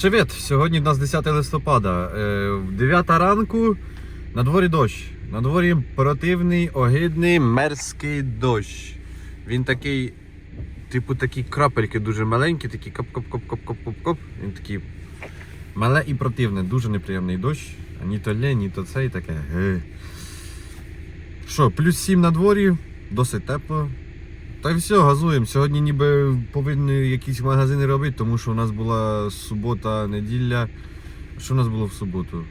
Привіт! Сьогодні в нас 10 листопада. Е, 9 ранку на дворі дощ. На дворі противний, огидний, мерзкий дощ. Він такий, типу, такі крапельки дуже маленькі, такі коп-коп-коп-коп-коп-коп-коп. Він такий мале і противне, дуже неприємний дощ. Ні то лє, ні то це і таке. Що, плюс 7 на дворі, досить тепло. Та й все, газуємо. Сьогодні ніби повинні якісь магазини робити, тому що у нас була субота, неділя. Що у нас було в суботу?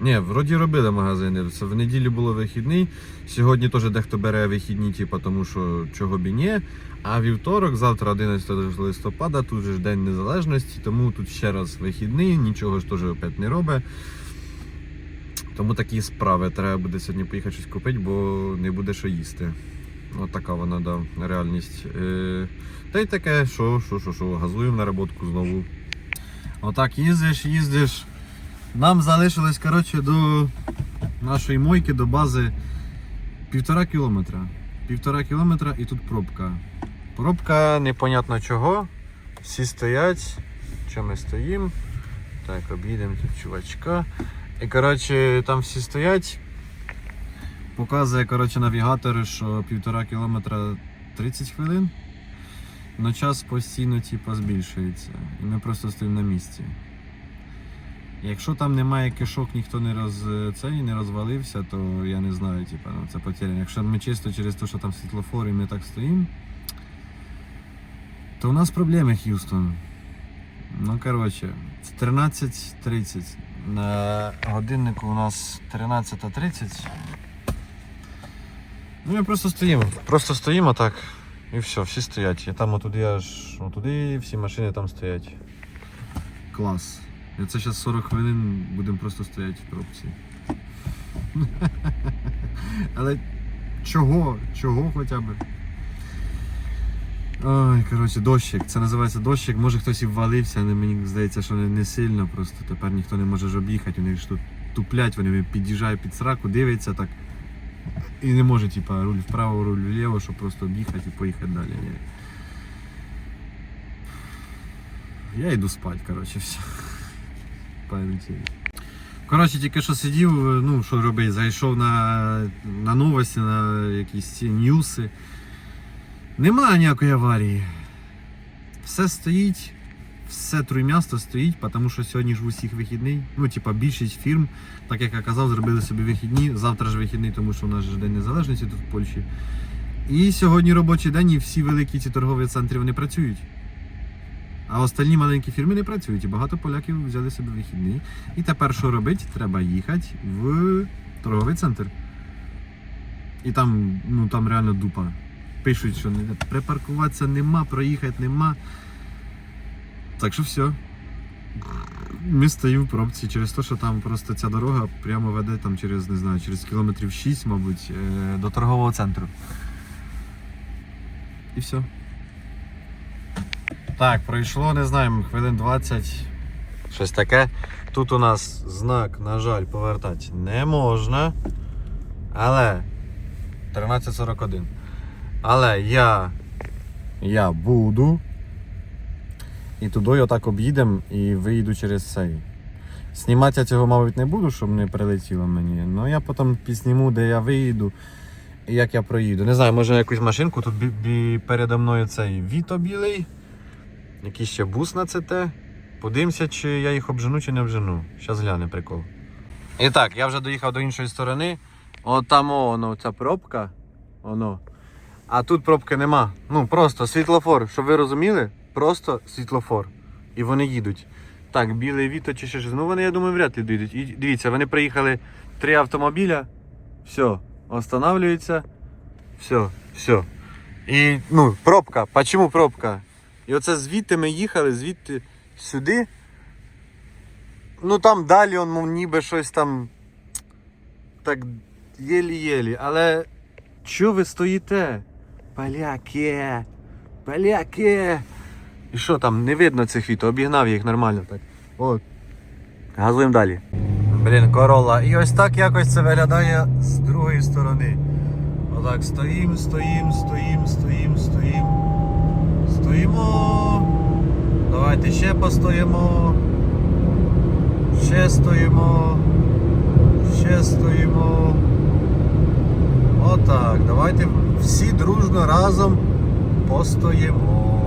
Ні, вроді робили магазини. Це в неділю було вихідний. Сьогодні теж дехто бере вихідні, типу, тому що чого б і ні. А вівторок, завтра 11 листопада, тут же ж День Незалежності, тому тут ще раз вихідний, нічого ж теж опять не робить. Тому такі справи. Треба буде сьогодні поїхати щось купити, бо не буде що їсти. От така вона да, реальність. Е, та й таке, що, що, що, що, газуємо на роботку знову. Отак їздиш, їздиш. Нам залишилось, коротше, до нашої мойки, до бази півтора кілометра. Півтора кілометра і тут пробка. Пробка непонятно чого. Всі стоять. Що ми стоїмо? Так, об'їдемо тут чувачка. І коротше, там всі стоять. Показує коротше, навігатор, що півтора кілометра 30 хвилин. Но час постійно типу, збільшується. І ми просто стоїмо на місці. Якщо там немає кишок, ніхто не роз цей не розвалився, то я не знаю, типу, ну, це потеряно. Якщо ми чисто через те, що там світлофор і ми так стоїмо, то у нас проблеми, Х'юстон. Ну, коротше, 13.30. На годиннику у нас 13.30. Ну ми просто стоїмо. Просто стоїмо так. І все, всі стоять. І там отуди аж отуди всі машини там стоять. Клас. І це зараз 40 хвилин будемо просто стояти в пробці. Але чого? Чого хоча б? Ой, коротше, дощик. Це називається дощик. Може хтось і ввалився, але мені здається, що не, сильно. Просто тепер ніхто не може ж об'їхати. Вони ж тут туплять, вони під'їжджають під сраку, дивляться так. І не може, типа, руль вправо, руль вліво, щоб просто об'їхати і поїхати далі. Я йду спати, коротше, все. Пам'яті. Коротше, тільки що сидів, ну що робити, зайшов на, на новості, на якісь ці ньюси. Нема ніякої аварії. Все стоїть, все труймясто стоїть, тому що сьогодні ж в усіх вихідний. Ну, типа, більшість фірм, так як я казав, зробили собі вихідні. Завтра ж вихідний, тому що у нас ж День Незалежності тут в Польщі. І сьогодні робочий день, і всі великі ці торгові центри вони працюють. А остальні маленькі фірми не працюють. І багато поляків взяли собі вихідний. І тепер що робити? Треба їхати в торговий центр. І там, ну там реально дупа. Пишуть, що припаркуватися нема, проїхати нема. Так що все. Ми стоїмо в пробці через те, що там просто ця дорога прямо веде там через, не знаю, через кілометрів 6, мабуть, е, до торгового центру. І все. Так, пройшло, не знаю, хвилин 20. Щось таке. Тут у нас знак, на жаль, повертати не можна. Але 13.41. Але я. Я буду. І туди отак об'їдемо і виїду через цей. Знімати я цього, мабуть, не буду, щоб не прилетіло мені. Ну я потім підсніму, де я виїду і як я проїду. Не знаю, може якусь машинку. Тут бі- бі- передо мною цей Віто білий. Якийсь ще бус на ЦТ. Подивимося, чи я їх обжену, чи не обжену. Зараз гляне прикол. І так, я вже доїхав до іншої сторони. От там о, воно, ця пробка. Воно. А тут пробки нема. Ну просто світлофор, щоб ви розуміли, просто світлофор. І вони їдуть. Так, білий віто чи ще щось. Ну вони, я думаю, вряд ли доїдуть. І дивіться, вони приїхали три автомобіля. Все, останавливаються. Все, все. І ну, пробка. Почому пробка? І оце звідти ми їхали, звідти сюди. Ну там далі он, ніби щось там. Так єлі-єлі. Але що ви стоїте? Поляки! Поляки! І що там, не видно цих віто, обігнав їх нормально так. От. Газуємо далі. Блін, корола. І ось так якось це виглядає з другої сторони. Отак стоїм, стоїм, стоїм, стоїм, стоїм. Стоїмо. Давайте ще постоїмо. Ще стоїмо. Ще стоїмо. Отак. Давайте всі дружно разом постоїмо.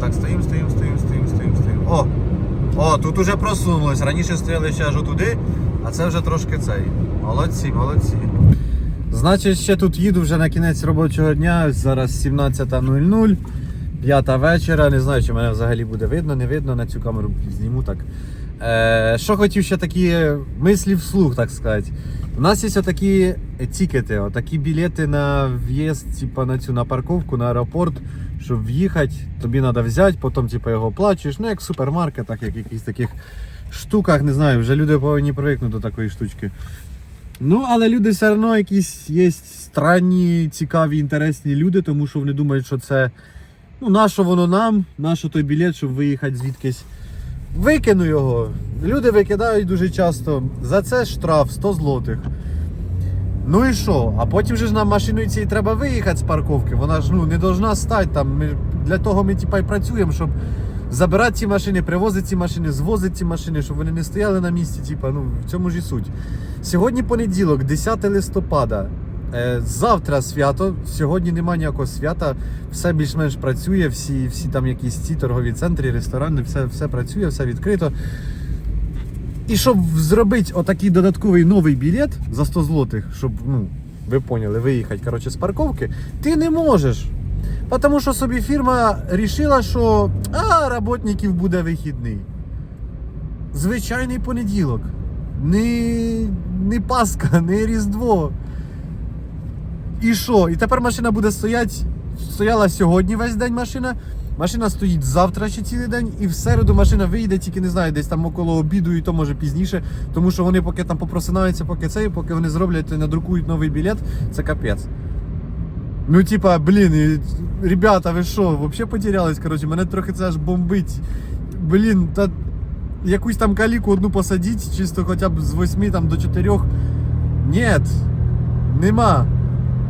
Так, стоїмо, стоїмо, стоїмо, стоїмо, стоїмо, стоїмо. О! О, тут уже просунулось. Раніше стояли ще аж туди, а це вже трошки цей. Молодці, молодці. Значить, ще тут їду вже на кінець робочого дня. Зараз 17.00, 5 вечора. Не знаю, чи мене взагалі буде видно, не видно. На цю камеру зніму так. Е, що хотів ще такі мислі вслух, так сказати. У нас є отакі тікети, отакі білети на в'їзд, типу, на цю на парковку, на аеропорт, щоб в'їхати, тобі треба взяти, потім типу, його оплачуєш. Ну, як в супермаркетах, як в якихось таких штуках, не знаю, вже люди повинні привикнути до такої штучки. Ну, але люди все одно якісь є странні, цікаві, інтересні люди, тому що вони думають, що це. Ну, нащо воно нам, нащо той білет, щоб виїхати звідкись. Викину його. Люди викидають дуже часто. За це штраф 100 злотих. Ну і що? А потім же ж нам машиною цієї треба виїхати з парковки. Вона ж ну, не должна стати там. Ми, для того ми типа, і працюємо, щоб забирати ці машини, привозити ці машини, звозити ці машини, щоб вони не стояли на місці. Типа, ну, в цьому ж і суть. Сьогодні понеділок, 10 листопада. Е, Завтра свято, сьогодні немає ніякого свята, все більш-менш працює, всі, всі там якісь ці торгові центри, ресторани, все, все працює, все відкрито. І щоб зробити отакий додатковий новий білет за 100 злотих, щоб, ну, ви поняли, виїхати коротше, з парковки, ти не можеш. Тому що собі фірма рішила, що а, работників буде вихідний. Звичайний понеділок. Не, не Пасха, не Різдво. І що? І тепер машина буде стояти. Стояла сьогодні весь день машина. Машина стоїть завтра ще цілий день, і в середу машина вийде, тільки не знаю, десь там около обіду, і то може пізніше. Тому що вони поки там попросинаються, поки це, поки вони зроблять, і надрукують новий білет, це капець. Ну, типа, блін, ребята, ви що, взагалі потерялись, коротше, мене трохи це аж бомбить. Блін, та якусь там каліку одну посадіть, чисто хоча б з 8 там, до 4. Нет, нема.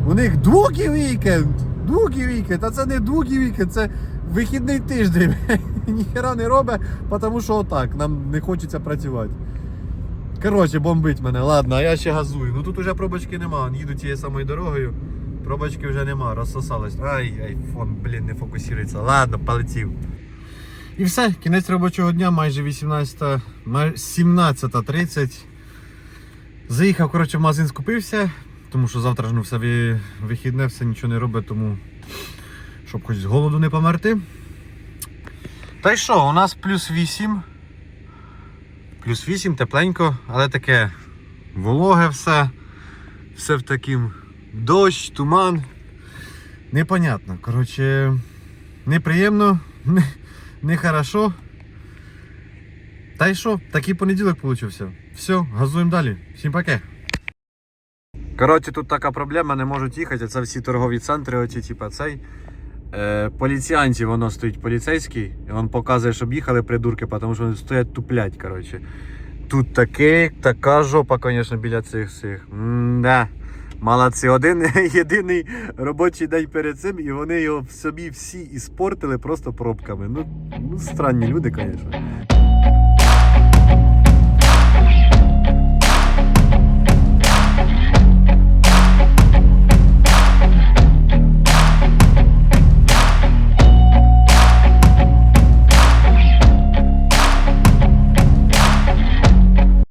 У них другий вікенд. Другий вікенд, а це не другий вікенд, це вихідний тиждень. Ніхера не робить, тому що отак, нам не хочеться працювати. Коротше, бомбить мене. Ладно, а я ще газую. Ну тут уже пробочки нема. Їду тією самою дорогою. Пробочки вже нема, розсосалось. Ай, айфон, блін, не фокусується. Ладно, полетів. І все, кінець робочого дня, майже 18, 17.30. Заїхав, коротше, в магазин скупився, тому що завтра ж ну, все вихідне, все нічого не робить, тому щоб хоч з голоду не померти. Та й що, у нас плюс 8. Плюс 8, тепленько, але таке вологе все. Все в таким дощ, туман. Непонятно. Коротше, неприємно, не, не. Та й що, такий понеділок получився. Все, газуємо далі. Всім пока. Коротше, тут така проблема, не можуть їхати. Це всі торгові центри, оці, типа цей. Е, поліціянці воно стоїть поліцейський, і він показує, щоб їхали придурки, тому що вони стоять туплять. Коротше. Тут таке, така жопа, звісно, біля цих цих. М-да. Молодці, один єдиний робочий день перед цим, і вони його в собі всі іспортили просто пробками. Ну, ну странні люди, звісно.